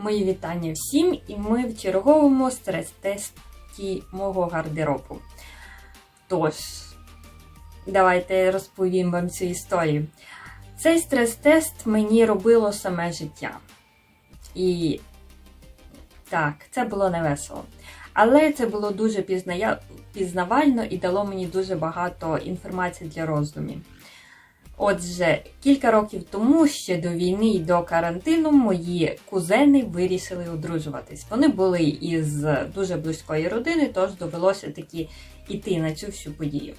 Мої вітання всім, і ми в черговому стрес-тесті мого гардеробу. Тож, давайте розповім вам цю історію. Цей стрес-тест мені робило саме життя. І так, це було не весело. Але це було дуже пізнавально і дало мені дуже багато інформації для роздумів. Отже, кілька років тому, ще до війни і до карантину, мої кузени вирішили одружуватись. Вони були із дуже близької родини, тож довелося таки йти на цю всю подію.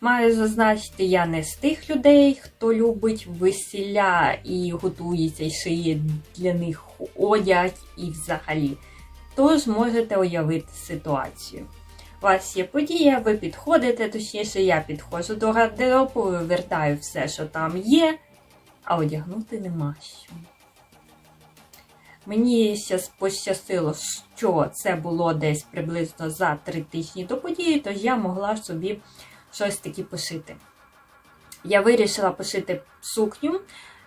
Маю зазначити, я не з тих людей, хто любить весілля і готується і шиє для них одяг і взагалі. Тож можете уявити ситуацію. У вас є подія, ви підходите, точніше, я підходжу до гардеробу, вивертаю все, що там є, а одягнути нема що. Мені щас пощастило, що це було десь приблизно за три тижні до події, тож я могла собі щось таке пошити. Я вирішила пошити сукню.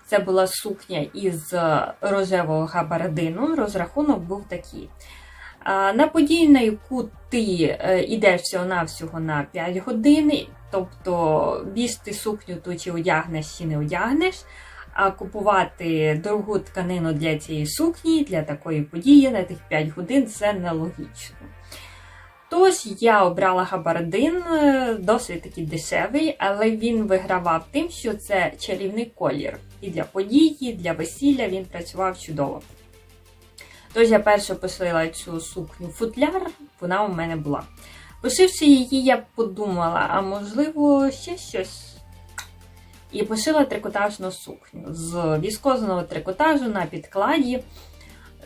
Це була сукня із рожевого габардину. Розрахунок був такий. На подію, на яку ти йдеш всього-навсього на 5 годин, тобто більш ти сукню ту чи одягнеш, чи не одягнеш, а купувати дорогу тканину для цієї сукні, для такої події на тих 5 годин це нелогічно. Тож я обрала габардин, досить таки дешевий, але він вигравав тим, що це чарівний колір. І для події, і для весілля він працював чудово. Тож я перше пошила цю сукню футляр, вона у мене була. Пошивши її, я подумала, а можливо, ще щось. І пошила трикотажну сукню з віскозного трикотажу на підкладі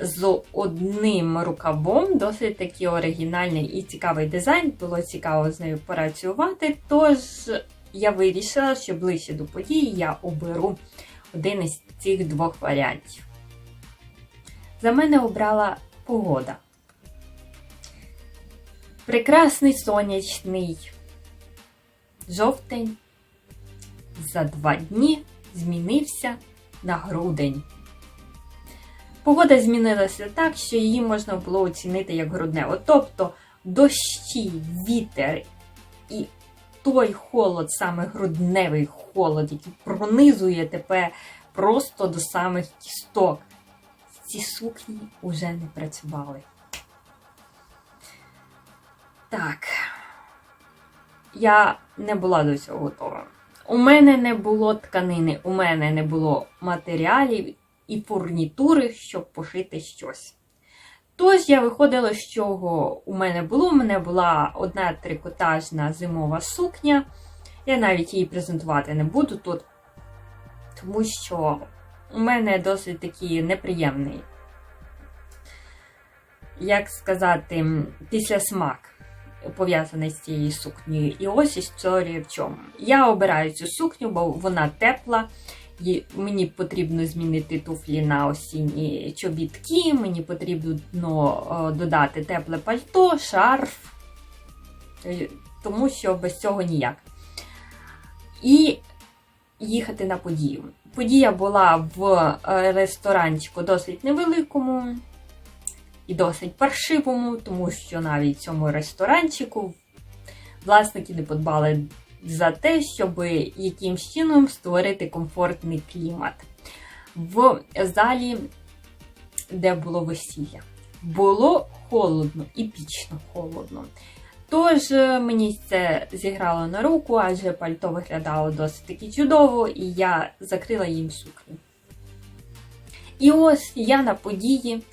з одним рукавом, досить такий оригінальний і цікавий дизайн. Було цікаво з нею працювати. Тож я вирішила, що ближче до події я оберу один із цих двох варіантів. За мене обрала погода. Прекрасний сонячний жовтень за два дні змінився на грудень. Погода змінилася так, що її можна було оцінити як грудневу. Тобто дощі, вітер і той холод, саме грудневий холод, який пронизує тебе просто до самих кісток ці сукні уже не працювали. Так, я не була до цього готова. У мене не було тканини, у мене не було матеріалів і фурнітури, щоб пошити щось. Тож я виходила, з чого у мене було. У мене була одна трикотажна зимова сукня. Я навіть її презентувати не буду тут, тому що у мене досить такий неприємний, як сказати, післясмак пов'язаний з цією сукнею. І ось історія в чому. Я обираю цю сукню, бо вона тепла. Мені потрібно змінити туфлі на осінні чобітки, мені потрібно додати тепле пальто, шарф, тому що без цього ніяк. І їхати на подію. Подія була в ресторанчику досить невеликому і досить паршивому, тому що навіть в цьому ресторанчику власники не подбали за те, щоб якимсь чином створити комфортний клімат. В залі, де було весілля, було холодно, епічно холодно. Тож мені це зіграло на руку, адже пальто виглядало досить таки чудово, і я закрила їм сукню. І ось я на події,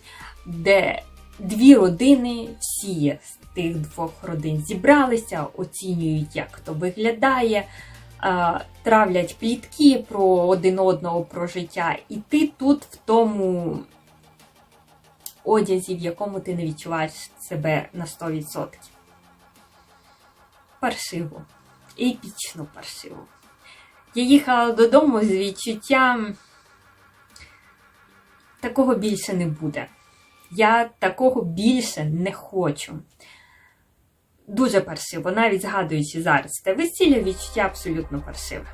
де дві родини, всі з тих двох родин зібралися, оцінюють, як хто виглядає, травлять плітки про один одного про життя. І ти тут в тому одязі, в якому ти не відчуваєш себе на 100% паршиво, епічно паршиво. Я їхала додому з відчуттям, такого більше не буде. Я такого більше не хочу. Дуже паршиво, навіть згадуючи зараз те весілля, відчуття абсолютно паршиве.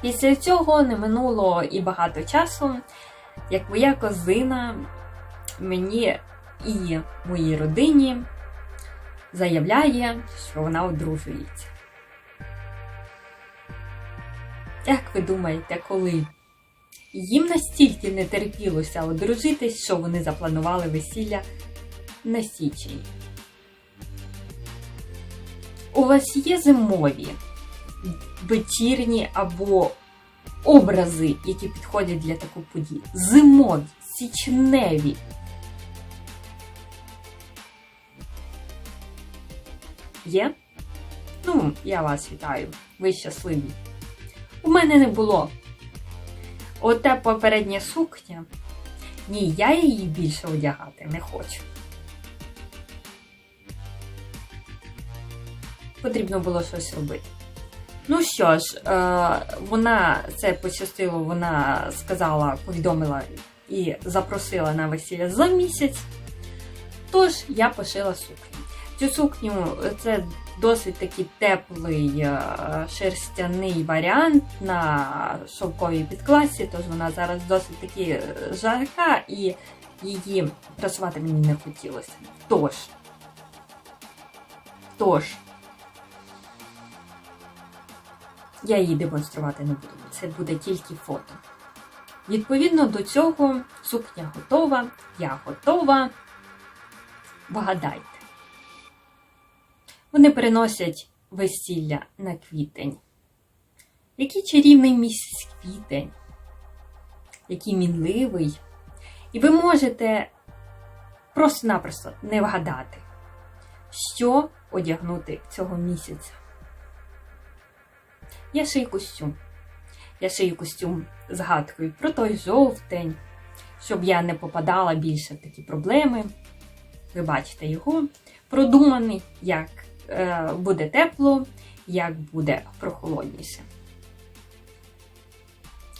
Після цього не минуло і багато часу, як моя козина мені і моїй родині заявляє, що вона одружується. Як ви думаєте, коли їм настільки не терпілося одружитись, що вони запланували весілля на січень? У вас є зимові, вечірні або образи, які підходять для такої події? Зимові, січневі. Є? Ну, я вас вітаю. Ви щасливі. У мене не було. Оте попередня сукня. Ні, я її більше одягати не хочу. Потрібно було щось робити. Ну що ж, е, вона це пощастило, вона сказала, повідомила і запросила на весілля за місяць. Тож я пошила сукню. Цю сукню це досить такий теплий е, шерстяний варіант на шовковій підкласі, тож вона зараз досить таки е, жарка і її прасувати мені не хотілося. Тож, тож, я її демонструвати не буду. Це буде тільки фото. Відповідно до цього, сукня готова, я готова. Вгадайте. Вони переносять весілля на квітень. Який чарівний місяць квітень, який мінливий. І ви можете просто-напросто не вгадати, що одягнути цього місяця. Я шию костюм. Я шию костюм згадкою про той жовтень, щоб я не попадала більше в такі проблеми. Ви бачите його продуманий, як буде тепло, як буде прохолодніше.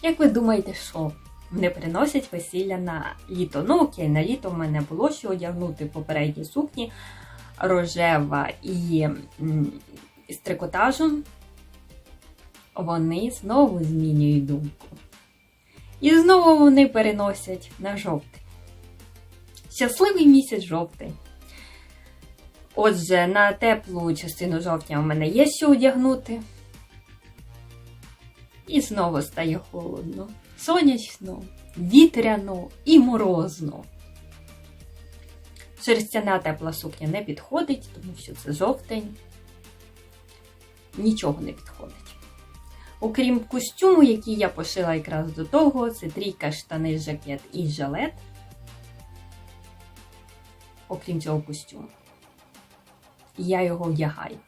Як ви думаєте, що не приносять весілля на літо? Ну, окей, на літо в мене було що одягнути попередні сукні рожева і з трикотажем. Вони знову змінюють думку. І знову вони переносять на жовтень. Щасливий місяць жовтень. Отже, на теплу частину жовтня у мене є що одягнути. І знову стає холодно, сонячно, вітряно і морозно. Шерстяна тепла сукня не підходить, тому що це жовтень. Нічого не підходить. Окрім костюму, який я пошила якраз до того, це трійка штани, жакет і жилет. Окрім цього костюму. І я його вдягаю.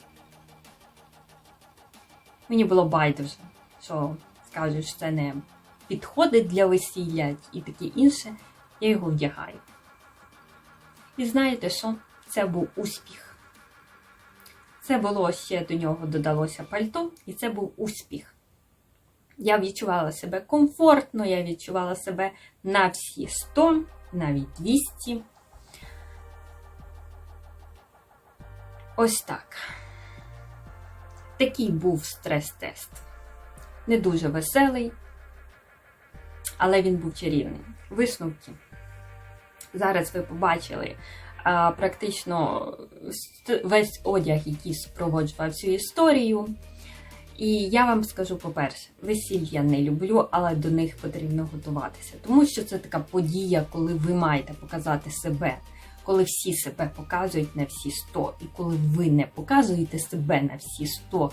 Мені було байдуже, що скажуть, що це не підходить для весілля і таке інше. Я його вдягаю. І знаєте що? Це був успіх. Це було ще до нього додалося пальто, і це був успіх. Я відчувала себе комфортно, я відчувала себе на всі 100, навіть 200. Ось так. Такий був стрес-тест. Не дуже веселий, але він був чарівний. Висновки. Зараз ви побачили а, практично весь одяг, який супроводжував цю історію. І я вам скажу, по-перше, весіль я не люблю, але до них потрібно готуватися. Тому що це така подія, коли ви маєте показати себе, коли всі себе показують на всі 100, і коли ви не показуєте себе на всі 100.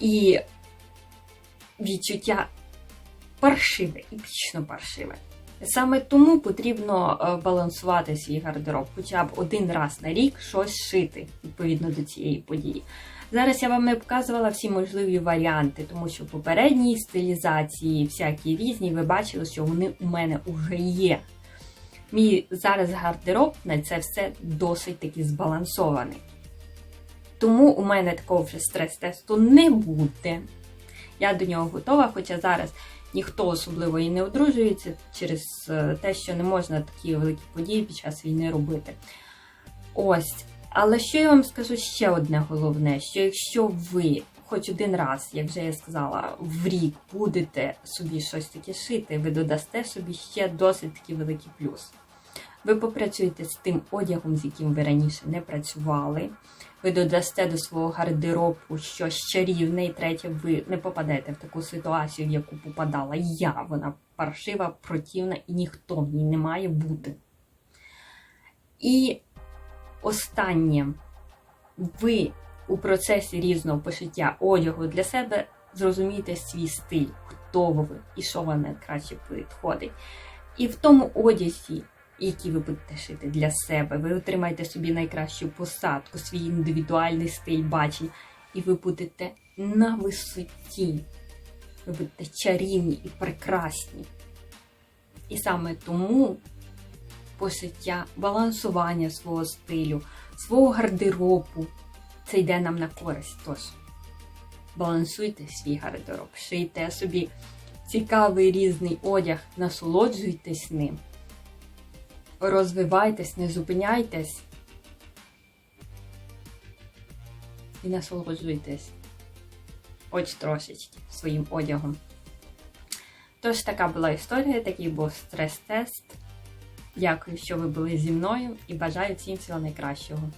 І відчуття паршиве, епічно паршиве. Саме тому потрібно е, балансувати свій гардероб, хоча б один раз на рік щось шити відповідно до цієї події. Зараз я вам не показувала всі можливі варіанти, тому що в попередній стилізації, всякі різні, ви бачили, що вони у мене вже є. Мій зараз гардероб на це все досить таки збалансований. Тому у мене такого вже стрес-тесту не буде. Я до нього готова, хоча зараз ніхто особливо і не одружується через е, те, що не можна такі великі події під час війни робити. Ось. Але що я вам скажу ще одне головне: що якщо ви хоч один раз, як вже я сказала, в рік будете собі щось таке шити, ви додасте собі ще досить такий великий плюс. Ви попрацюєте з тим одягом, з яким ви раніше не працювали. Ви додасте до свого гардеробу щось чарівне, і третє, ви не попадете в таку ситуацію, в яку попадала я. Вона паршива, противна, і ніхто в ній не має бути. І останнє, ви у процесі різного пошиття одягу для себе зрозумієте свій стиль, хто ви і що вам найкраще підходить. І в тому одязі, який ви будете шити для себе, ви отримаєте собі найкращу посадку, свій індивідуальний стиль бачення, і ви будете на висоті. Ви будете чарівні і прекрасні. І саме тому пошиття, балансування свого стилю, свого гардеробу, це йде нам на користь. Тож, балансуйте свій гардероб, шийте собі цікавий різний одяг, насолоджуйтесь ним. Розвивайтесь, не зупиняйтесь і насолоджуйтесь хоч трошечки своїм одягом. Тож, така була історія, такий був стрес-тест. Дякую, що ви були зі мною і бажаю всім всього найкращого.